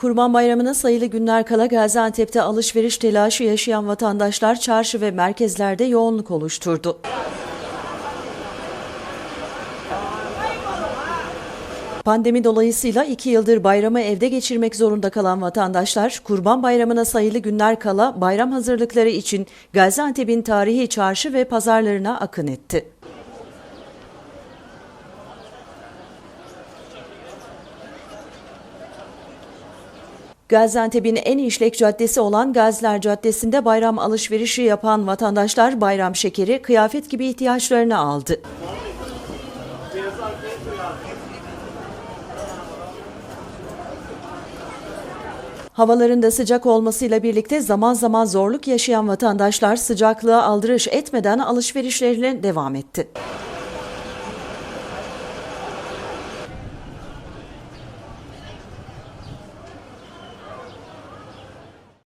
Kurban Bayramı'na sayılı günler kala Gaziantep'te alışveriş telaşı yaşayan vatandaşlar çarşı ve merkezlerde yoğunluk oluşturdu. Pandemi dolayısıyla iki yıldır bayramı evde geçirmek zorunda kalan vatandaşlar, Kurban Bayramı'na sayılı günler kala bayram hazırlıkları için Gaziantep'in tarihi çarşı ve pazarlarına akın etti. Gaziantep'in en işlek caddesi olan Gaziler Caddesi'nde bayram alışverişi yapan vatandaşlar bayram şekeri, kıyafet gibi ihtiyaçlarını aldı. Havaların da sıcak olmasıyla birlikte zaman zaman zorluk yaşayan vatandaşlar sıcaklığa aldırış etmeden alışverişlerine devam etti.